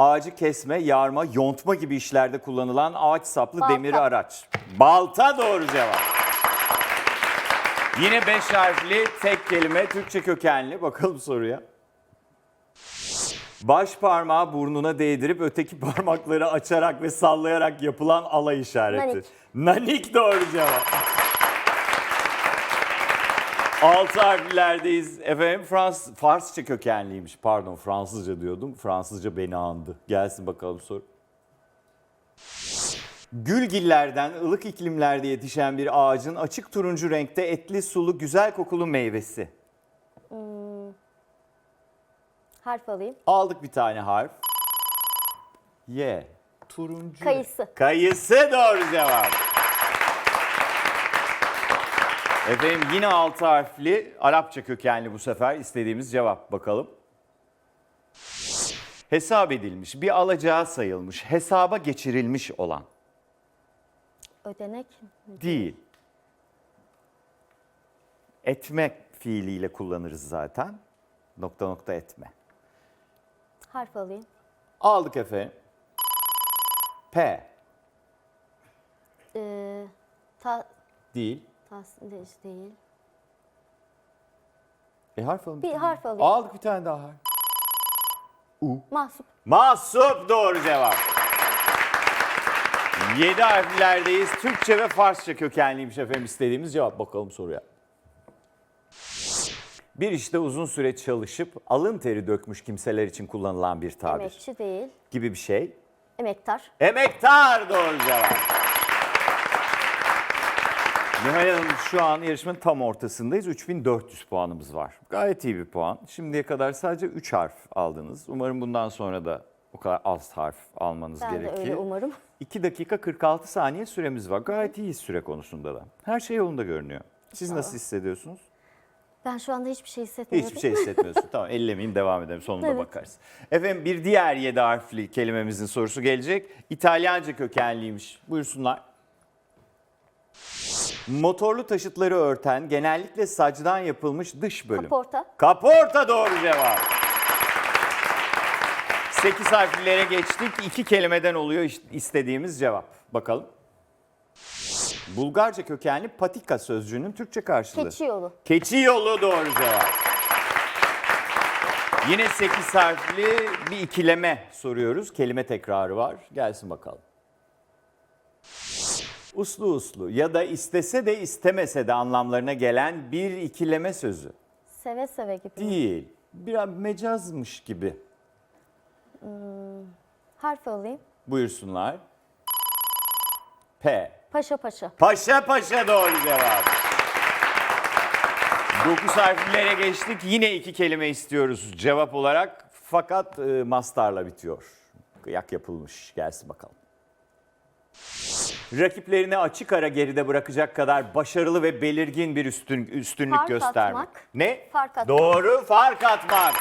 Ağacı kesme, yarma, yontma gibi işlerde kullanılan ağaç saplı Balta. demiri araç. Balta doğru cevap. Yine beş harfli tek kelime Türkçe kökenli. Bakalım soruya. Baş parmağı burnuna değdirip öteki parmakları açarak ve sallayarak yapılan alay işareti. Nanik. Nanik doğru cevap. Altı harflerdeyiz. Efendim Frans, Farsça kökenliymiş. Pardon Fransızca diyordum. Fransızca beni andı. Gelsin bakalım soru. Gülgillerden ılık iklimlerde yetişen bir ağacın açık turuncu renkte etli, sulu, güzel kokulu meyvesi. Harf alayım. Aldık bir tane harf. Y. Turuncu. Kayısı. Kayısı doğru cevap. Efendim yine altı harfli Arapça kökenli bu sefer istediğimiz cevap bakalım. Hesap edilmiş, bir alacağı sayılmış, hesaba geçirilmiş olan. Ödenek. Değil. Etmek fiiliyle kullanırız zaten. Nokta nokta etme. Harf alayım. Aldık efendim. P. Ee, ta, Değil. Tas, değil. E harf alalım. Bir harf alayım. Aldık bir tane daha harf. Mahsup. Mahsup doğru cevap. 7 harflerdeyiz. Türkçe ve Farsça kökenliymiş efendim istediğimiz cevap. Bakalım soruya. Bir işte uzun süre çalışıp alın teri dökmüş kimseler için kullanılan bir tabir Emekçi değil. gibi bir şey. Emektar. Emektar doğru cevap. Nihal Hanım şu an yarışmanın tam ortasındayız. 3400 puanımız var. Gayet iyi bir puan. Şimdiye kadar sadece 3 harf aldınız. Umarım bundan sonra da o kadar az harf almanız Ben de gerekir. öyle umarım. 2 dakika 46 saniye süremiz var. Gayet iyi süre konusunda da. Her şey yolunda görünüyor. Siz nasıl hissediyorsunuz? Ben şu anda hiçbir şey hissetmiyorum. Hiçbir şey hissetmiyorsun. tamam ellemeyeyim devam edelim sonunda Evet. bakarız. Efendim bir diğer 7 harfli kelimemizin sorusu gelecek. İtalyanca kökenliymiş. Buyursunlar. Motorlu taşıtları örten genellikle sacdan yapılmış dış bölüm. Kaporta. Kaporta doğru cevap. 8 harflilere geçtik. İki kelimeden oluyor istediğimiz cevap. Bakalım. Bulgarca kökenli patika sözcüğünün Türkçe karşılığı. Keçi yolu. Keçi yolu doğru cevap. Yine 8 harfli bir ikileme soruyoruz. Kelime tekrarı var. Gelsin bakalım. Uslu uslu ya da istese de istemese de anlamlarına gelen bir ikileme sözü. Seve seve gibi. Değil. Biraz mecazmış gibi. Harf alayım. Buyursunlar. P. Paşa paşa. Paşa paşa doğru cevap. 9 harflilere geçtik. Yine iki kelime istiyoruz cevap olarak. Fakat e, mastarla bitiyor. Kıyak yapılmış. Gelsin bakalım. Rakiplerini açık ara geride bırakacak kadar başarılı ve belirgin bir üstün, üstünlük Fark göstermek. atmak. Ne? Fark atmak. Doğru fark atmak.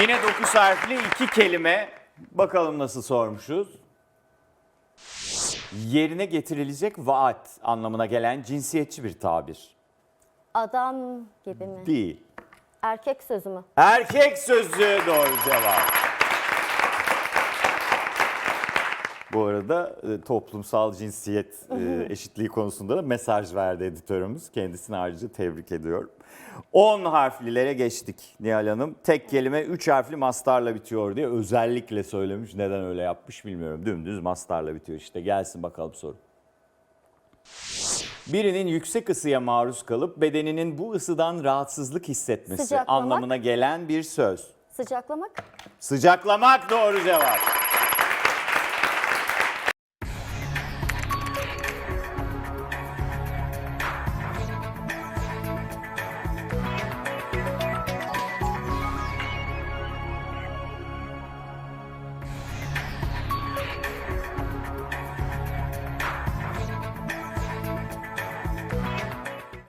Yine 9 harfli iki kelime. Bakalım nasıl sormuşuz. Yerine getirilecek vaat anlamına gelen cinsiyetçi bir tabir. Adam gibi mi? Değil. Erkek sözü mü? Erkek sözü doğru cevap. Bu arada e, toplumsal cinsiyet e, eşitliği konusunda da mesaj verdi editörümüz. Kendisini ayrıca tebrik ediyorum. 10 harflilere geçtik Nihal Hanım. Tek kelime 3 harfli mastarla bitiyor diye özellikle söylemiş. Neden öyle yapmış bilmiyorum. Dümdüz mastarla bitiyor işte. Gelsin bakalım soru. Birinin yüksek ısıya maruz kalıp bedeninin bu ısıdan rahatsızlık hissetmesi Sıcaklamak. anlamına gelen bir söz. Sıcaklamak. Sıcaklamak doğru cevap.